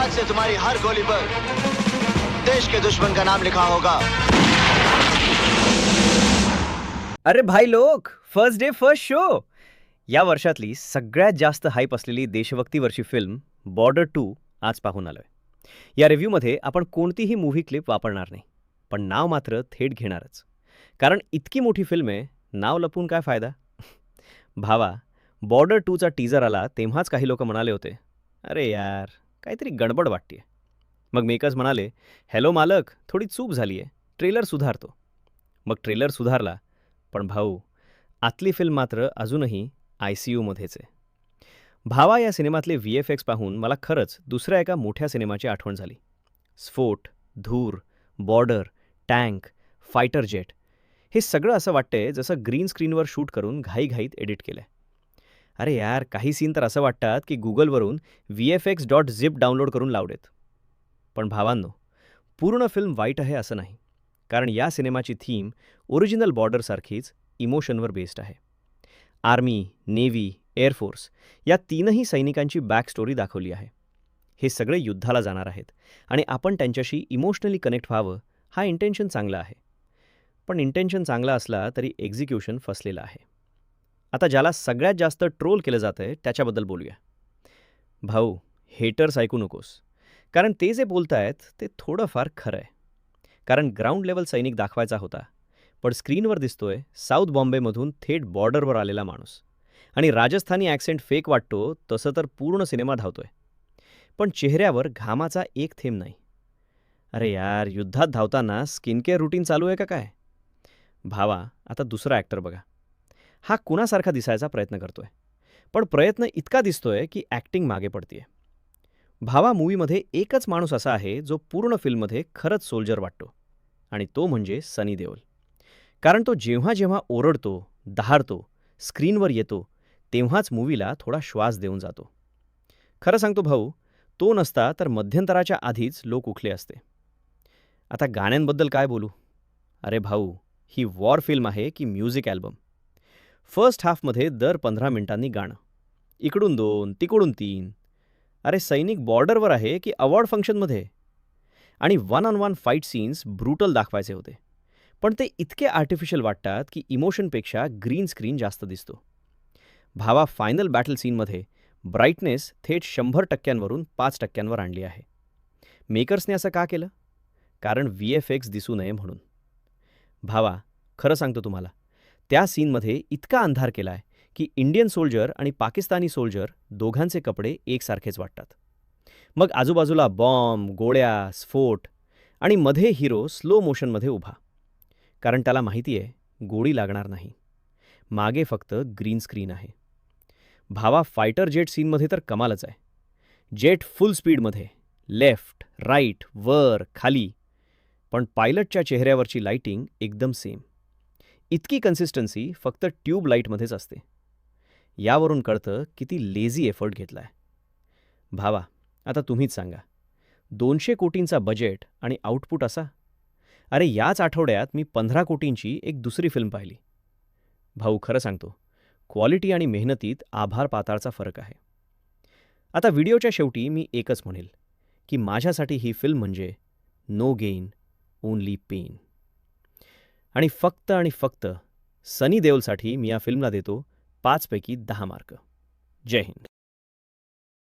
आज से तुम्हारी हर गोली पर देश के दुश्मन का नाम लिखा होगा। अरे भाई लोक फ़र्स्ट डे फ़र्स्ट शो या वर्षातली सगळ्यात जास्त हाईप असलेली देशभक्तीवरची फ़िल्म बॉर्डर टू आज पाहून आलोय. या रिव्ह्यूमध्ये आपण कोणतीही मूव्ही क्लिप वापरणार नाही, पण नाव मात्र थेट घेणारच. कारण इतकी मोठी फ़िल्म आहे, नाव लपून काय फ़ायदा? भावा बॉर्डर टूचा टीजर आला तेव्हाच काही लोक म्हणाले होते, अरे यार काहीतरी गडबड वाटते मग मेकर्स म्हणाले हॅलो मालक थोडी चूक झाली आहे ट्रेलर सुधारतो. मग ट्रेलर सुधारला पण भाऊ आतली फिल्म मात्र अजूनही आय सी यूमध्येच आहे भावा या सिनेमातले व्ही एफ एक्स पाहून मला खरंच दुसऱ्या एका मोठ्या सिनेमाची आठवण झाली. स्फोट धूर बॉर्डर टँक फायटर जेट. हे सगळं असं वाटतंय जसं ग्रीन स्क्रीनवर शूट करून घाईघाईत एडिट केलंय. अरे यार काही सीन तर असं वाटतात की गुगलवरून V F X dot zip download करून लावलेत. पण भावांनो पूर्ण फिल्म वाईट आहे असं नाही. कारण या सिनेमाची थीम ओरिजिनल बॉर्डरसारखीच इमोशनवर बेस्ड आहे. आर्मी नेव्ही एअरफोर्स या तीनही सैनिकांची बॅक स्टोरी दाखवली आहे. हे सगळे युद्धाला जाणार आहेत आणि आपण त्यांच्याशी इमोशनली कनेक्ट व्हावं हा इंटेन्शन चांगला आहे. पण इंटेन्शन चांगला असला तरी एक्झिक्युशन फसलेलं आहे. आता ज्याला सगळ्यात जास्त ट्रोल केलं जातं आहे त्याच्याबद्दल बोलूया. भाऊ हेटर्स ऐकू नकोस. कारण ते जे बोलतायत ते थोडंफार खरं आहे कारण ग्राउंड लेवल सैनिक दाखवायचा होता. पण स्क्रीनवर दिसतोय साऊथ बॉम्बेमधून थेट बॉर्डरवर आलेला माणूस. आणि राजस्थानी ॲक्सेंट फेक वाटतो तसं तर पूर्ण सिनेमा धावतोय. पण चेहऱ्यावर घामाचा एक थेंब नाही. अरे यार युद्धात धावताना स्किन केअर रुटीन चालू आहे का काय? भावा आता दुसरा ॲक्टर बघा. हा कुणासारखा दिसायचा प्रयत्न करतोय. पण प्रयत्न इतका दिसतोय की ॲक्टिंग मागे पडतीये. भावा मूवीमध्ये एकच माणूस असा आहे जो पूर्ण फिल्ममध्ये खरंच सोल्जर वाटतो. आणि तो म्हणजे सनी देओल. कारण तो जेव्हा जेव्हा ओरडतो दहारतो स्क्रीनवर येतो तेव्हाच मूवीला थोडा श्वास देऊन जातो. खरं सांगतो भाऊ तो नसता तर मध्यंतराच्या आधीच लोक उठले असते. आता गाण्यांबद्दल काय बोलू? अरे भाऊ ही वॉर फिल्म आहे की म्युझिक ॲल्बम फर्स्ट हाफमध्ये दर पंधरा मिनिटांनी गाणं. इकडून दोन तिकडून तीन. अरे सैनिक बॉर्डरवर आहे की अवॉर्ड फंक्शनमध्ये? आणि one on one fight scenes brutal दाखवायचे होते. पण ते इतके आर्टिफिशियल वाटतात की इमोशनपेक्षा ग्रीन स्क्रीन जास्त दिसतो. भावा फायनल बॅटल सीनमध्ये ब्राईटनेस थेट शंभर टक्क्यांवरून पाच टक्क्यांवर आणली आहे. मेकर्सने असं का केलं? कारण व्ही एफ एक्स दिसू नये म्हणून. भावा खरं सांगतो तुम्हाला त्या सीनमध्ये इतका अंधार केला आहे की इंडियन सोल्जर आणि पाकिस्तानी सोल्जर दोघांचे कपडे एकसारखेच वाटतात. मग आजूबाजूला बॉम्ब गोळ्या स्फोट आणि मध्ये हिरो स्लो मोशनमध्ये उभा. कारण त्याला माहिती आहे गोळी लागणार नाही. मागे फक्त ग्रीन स्क्रीन आहे. भावा फायटर जेट सीनमध्ये तर कमालच आहे. जेट फुल स्पीडमध्ये लेफ्ट राईट वर खाली. पण पायलटच्या चेहऱ्यावरची लाईटिंग एकदम सेम. इतकी कन्सिस्टन्सी फक्त ट्यूब लाईटमध्येच असते. यावरून कळतं किती लेझी एफर्ट घेतला आहे भावा आता तुम्हीच सांगा. दोनशे कोटींचा बजेट आणि आउटपुट असा? अरे याच आठवड्यात मी पंधरा कोटींची एक दुसरी फिल्म पाहिली. भाऊ खरं सांगतो क्वालिटी आणि मेहनतीत आभार पाताळचा फरक आहे. आता व्हिडिओच्या शेवटी मी एकच म्हणेल की माझ्यासाठी ही फिल्म म्हणजे नो गेन ओनली पेन आणि फक्त आणि फक्त सनी देओलसाठी मी या फिल्मला देतो पाचपैकी दहा मार्क. जय हिंद.